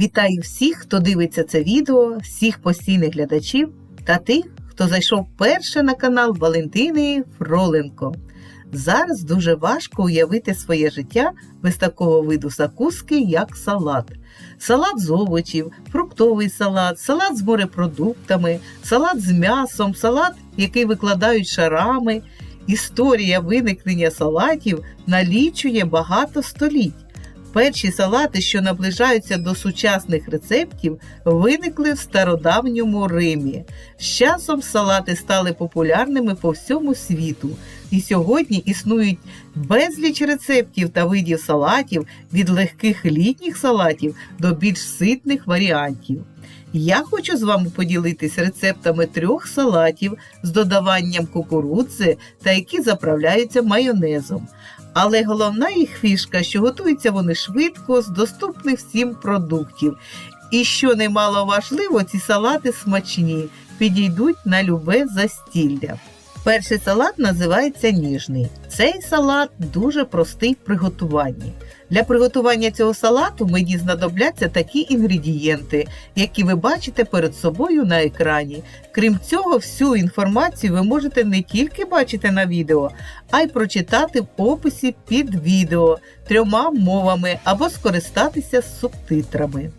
Вітаю всіх, хто дивиться це відео, всіх постійних глядачів та тих, хто зайшов перше на канал Валентини Фроленко. Зараз дуже важко уявити своє життя без такого виду закуски, як салат. Салат з овочів, фруктовий салат, салат з морепродуктами, салат з м'ясом, салат, який викладають шарами. Історія виникнення салатів налічує багато століть. Перші салати, що наближаються до сучасних рецептів, виникли в стародавньому Римі. З часом салати стали популярними по всьому світу, і сьогодні існують безліч рецептів та видів салатів від легких літніх салатів до більш ситних варіантів. Я хочу з вами поділитись рецептами трьох салатів з додаванням кукурудзи та які заправляються майонезом. Але головна їх фішка, що готуються вони швидко з доступних всім продуктів. І що немало важливо, ці салати смачні, підійдуть на любе застілля. Перший салат називається ніжний. Цей салат дуже простий в приготуванні. Для приготування цього салату мені знадобляться такі інгредієнти, які ви бачите перед собою на екрані. Крім цього, всю інформацію ви можете не тільки бачити на відео, а й прочитати в описі під відео трьома мовами або скористатися субтитрами.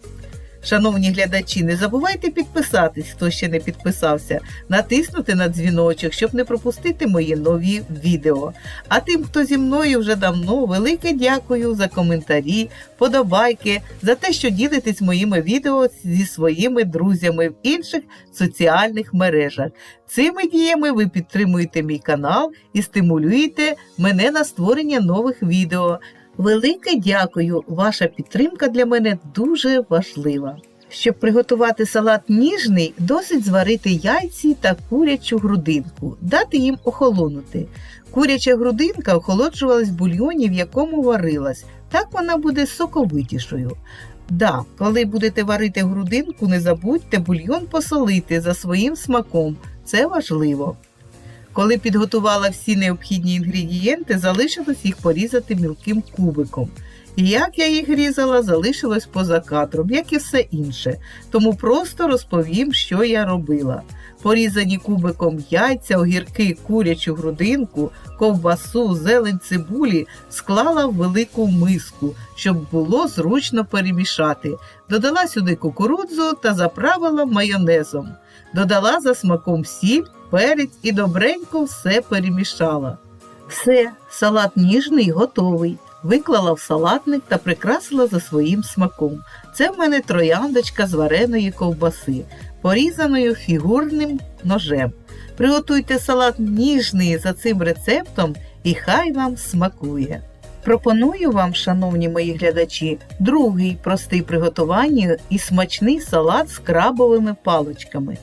Шановні глядачі, не забувайте підписатись, хто ще не підписався, натиснути на дзвіночок, щоб не пропустити мої нові відео. А тим, хто зі мною вже давно, велике дякую за коментарі, подобайки, за те, що ділитесь моїми відео зі своїми друзями в інших соціальних мережах. Цими діями ви підтримуєте мій канал і стимулюєте мене на створення нових відео. Велике дякую! Ваша підтримка для мене дуже важлива. Щоб приготувати салат ніжний, досить зварити яйці та курячу грудинку, дати їм охолонути. Куряча грудинка охолоджувалась в бульйоні, в якому варилась, так вона буде соковитішою. Да, коли будете варити грудинку, не забудьте бульйон посолити за своїм смаком, це важливо. Коли підготувала всі необхідні інгредієнти, залишилось їх порізати мілким кубиком. І як я їх різала, залишилось поза кадром, як і все інше. Тому просто розповім, що я робила. Порізані кубиком яйця, огірки, курячу грудинку, ковбасу, зелень цибулі склала в велику миску, щоб було зручно перемішати. Додала сюди кукурудзу та заправила майонезом. Додала за смаком сіль, перець і добренько все перемішала. Все, салат ніжний готовий. Виклала в салатник та прикрасила за своїм смаком. Це в мене трояндочка з вареної ковбаси, порізаною фігурним ножем. Приготуйте салат ніжний за цим рецептом і хай вам смакує. Пропоную вам, шановні мої глядачі, другий простий приготування і смачний салат з крабовими паличками.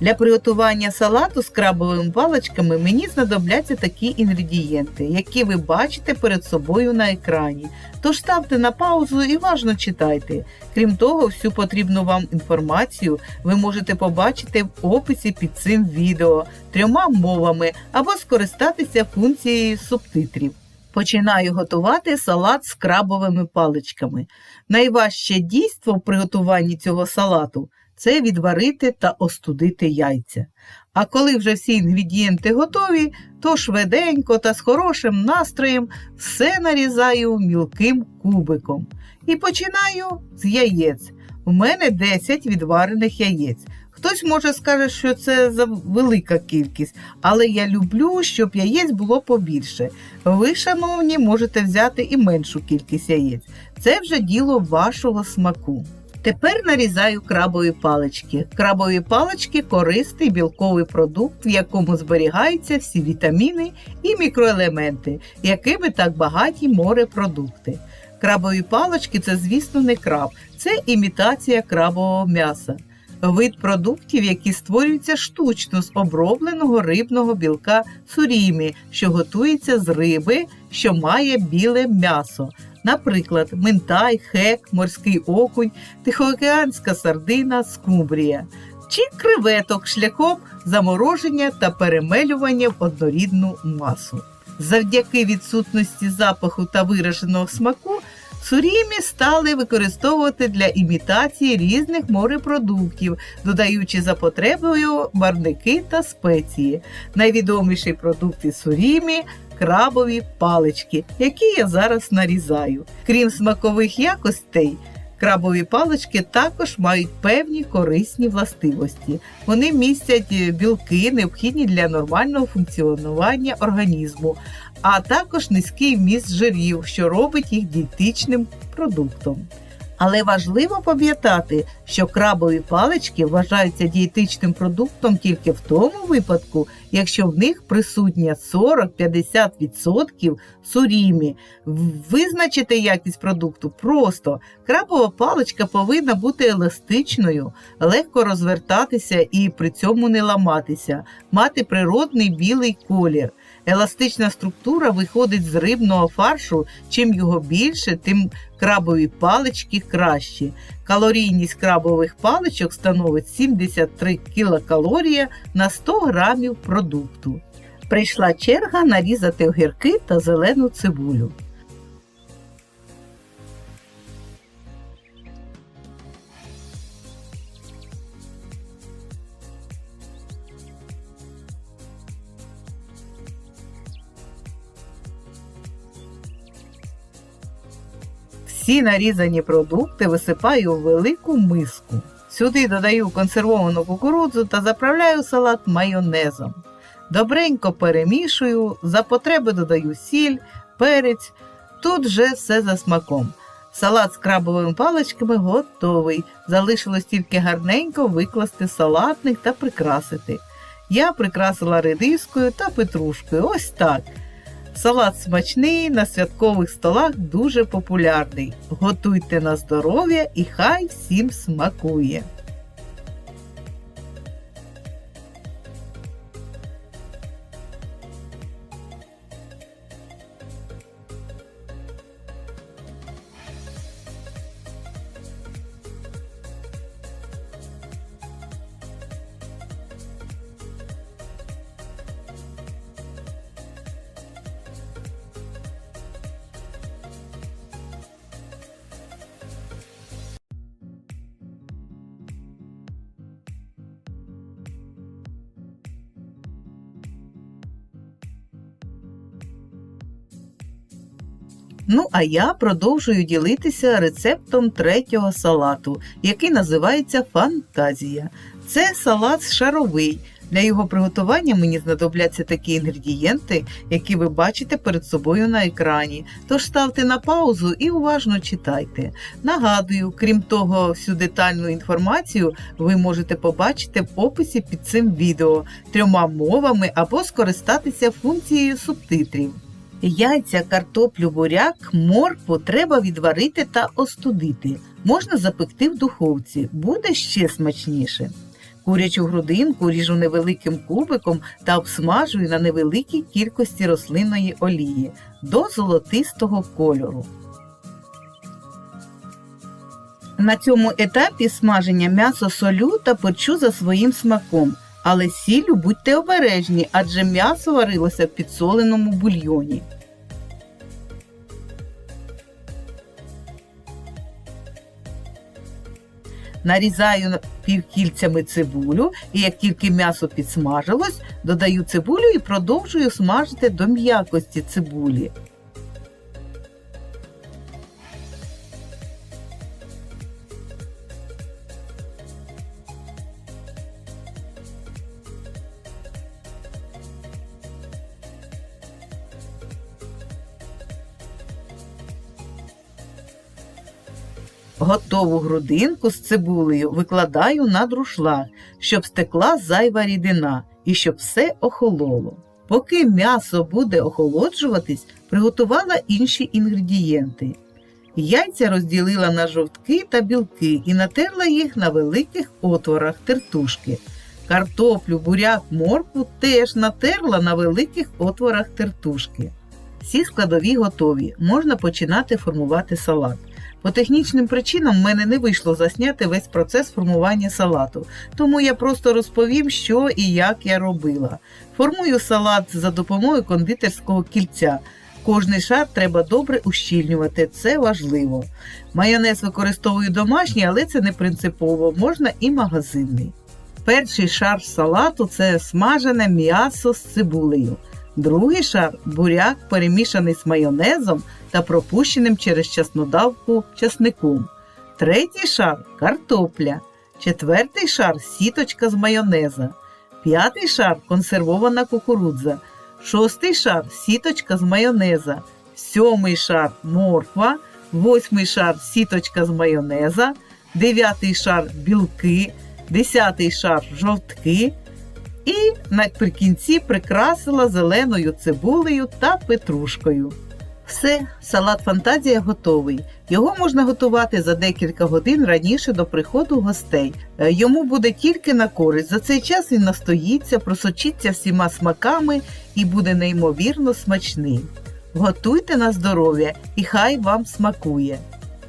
Для приготування салату з крабовими паличками мені знадобляться такі інгредієнти, які ви бачите перед собою на екрані. Тож ставте на паузу і уважно читайте. Крім того, всю потрібну вам інформацію ви можете побачити в описі під цим відео трьома мовами або скористатися функцією субтитрів. Починаю готувати салат з крабовими паличками. Найважче дійство в приготуванні цього салату це відварити та остудити яйця. А коли вже всі інгредієнти готові, то швиденько та з хорошим настроєм все нарізаю мілким кубиком. І починаю з яєць. У мене 10 відварених яєць. Хтось може скаже, що це за велика кількість, але я люблю, щоб яєць було побільше. Ви, шановні, можете взяти і меншу кількість яєць. Це вже діло вашого смаку. Тепер нарізаю крабові палички. Крабові палички корисний білковий продукт, в якому зберігаються всі вітаміни і мікроелементи, якими так багаті морепродукти. Крабові палички це, звісно, не краб, це імітація крабового м'яса. Вид продуктів, які створюються штучно з обробленого рибного білка сурімі, що готується з риби, що має біле м'ясо. Наприклад, минтай, хек, морський окунь, тихоокеанська сардина, скумбрія чи креветок шляхом замороження та перемелювання в однорідну масу. Завдяки відсутності запаху та вираженого смаку Сурімі стали використовувати для імітації різних морепродуктів, додаючи за потребою барвники та спеції. Найвідоміший продукт із сурімі крабові палички, які я зараз нарізаю. Крім смакових якостей, крабові палички також мають певні корисні властивості. Вони містять е, білки, необхідні для нормального функціонування організму, а також низький вміст жирів, що робить їх дієтичним продуктом. Але важливо пам'ятати, що крабові палички вважаються дієтичним продуктом тільки в тому випадку, якщо в них присутня 40-50% сурімі. Визначити якість продукту просто. Крабова паличка повинна бути еластичною, легко розвертатися і при цьому не ламатися, мати природний білий колір. Еластична структура виходить з рибного фаршу. Чим його більше, тим крабові палички кращі. Калорійність крабових паличок становить 73 кілокалорія на 100 грамів продукту. Прийшла черга нарізати огірки та зелену цибулю. Всі нарізані продукти висипаю у велику миску. Сюди додаю консервовану кукурудзу та заправляю салат майонезом. Добренько перемішую, за потреби додаю сіль, перець. Тут вже все за смаком. Салат з крабовими паличками готовий. Залишилось тільки гарненько викласти салатник та прикрасити. Я прикрасила редискою та петрушкою. Ось так. Салат смачний, на святкових столах дуже популярний. Готуйте на здоров'я і хай всім смакує! Ну, а я продовжую ділитися рецептом третього салату, який називається Фантазія. Це салат шаровий. Для його приготування мені знадобляться такі інгредієнти, які ви бачите перед собою на екрані. Тож ставте на паузу і уважно читайте. Нагадую, крім того, всю детальну інформацію ви можете побачити в описі під цим відео трьома мовами або скористатися функцією субтитрів. Яйця, картоплю, буряк, моркву треба відварити та остудити. Можна запекти в духовці, буде ще смачніше. Курячу грудинку ріжу невеликим кубиком та обсмажую на невеликій кількості рослинної олії до золотистого кольору. На цьому етапі смаження м'ясо солю та перчу за своїм смаком. Але сіллю будьте обережні, адже м'ясо варилося в підсоленому бульйоні. Нарізаю півкільцями цибулю і як тільки м'ясо підсмажилось, додаю цибулю і продовжую смажити до м'якості цибулі. Готову грудинку з цибулею викладаю на друшлаг, щоб стекла зайва рідина і щоб все охололо. Поки м'ясо буде охолоджуватись, приготувала інші інгредієнти. Яйця розділила на жовтки та білки і натерла їх на великих отворах тертушки. Картоплю, буряк, моркву теж натерла на великих отворах тертушки. Всі складові готові, можна починати формувати салат. По технічним причинам в мене не вийшло засняти весь процес формування салату, тому я просто розповім, що і як я робила. Формую салат за допомогою кондитерського кільця. Кожний шар треба добре ущільнювати, це важливо. Майонез використовую домашній, але це не принципово, можна і магазинний. Перший шар салату це смажене м'ясо з цибулею. Другий шар буряк перемішаний з майонезом та пропущеним через чеснодавку часником. Третій шар картопля. Четвертий шар сіточка з майонеза. П'ятий шар консервована кукурудза. Шостий шар сіточка з майонеза. Сьомий шар морква. Восьмий шар сіточка з майонеза. Дев'ятий шар білки. Десятий шар жовтки. І наприкінці прикрасила зеленою цибулею та петрушкою. Все, салат фантазія готовий. Його можна готувати за декілька годин раніше до приходу гостей. Е, Йому буде тільки на користь. За цей час він настоїться, просочиться всіма смаками і буде неймовірно смачним. Готуйте на здоров'я і хай вам смакує.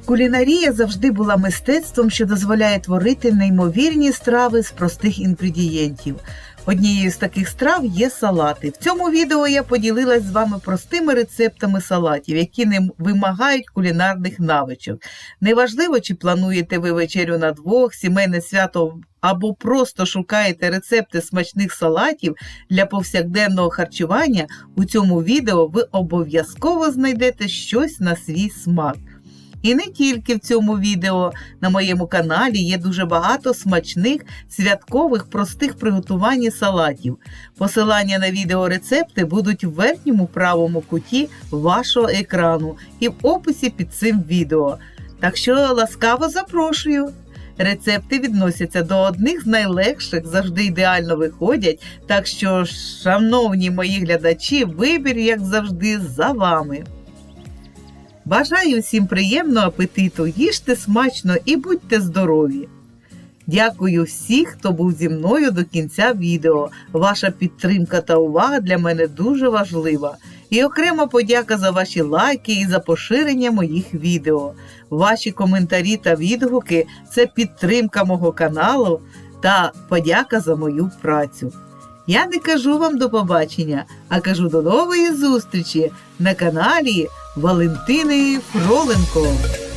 Кулінарія завжди була мистецтвом, що дозволяє творити неймовірні страви з простих інгредієнтів. Однією з таких страв є салати. В цьому відео я поділилась з вами простими рецептами салатів, які не вимагають кулінарних навичок. Неважливо, чи плануєте ви вечерю на двох, сімейне свято або просто шукаєте рецепти смачних салатів для повсякденного харчування. У цьому відео ви обов'язково знайдете щось на свій смак. І не тільки в цьому відео на моєму каналі є дуже багато смачних святкових простих приготування салатів. Посилання на відеорецепти будуть в верхньому правому куті вашого екрану і в описі під цим відео. Так що ласкаво запрошую. Рецепти відносяться до одних з найлегших, завжди ідеально виходять. Так що, шановні мої глядачі, вибір, як завжди, за вами. Бажаю всім приємного апетиту, їжте смачно і будьте здорові! Дякую всіх, хто був зі мною до кінця відео. Ваша підтримка та увага для мене дуже важлива. І окрема подяка за ваші лайки і за поширення моїх відео. Ваші коментарі та відгуки це підтримка мого каналу та подяка за мою працю. Я не кажу вам до побачення, а кажу до нової зустрічі на каналі Валентини Фроленко.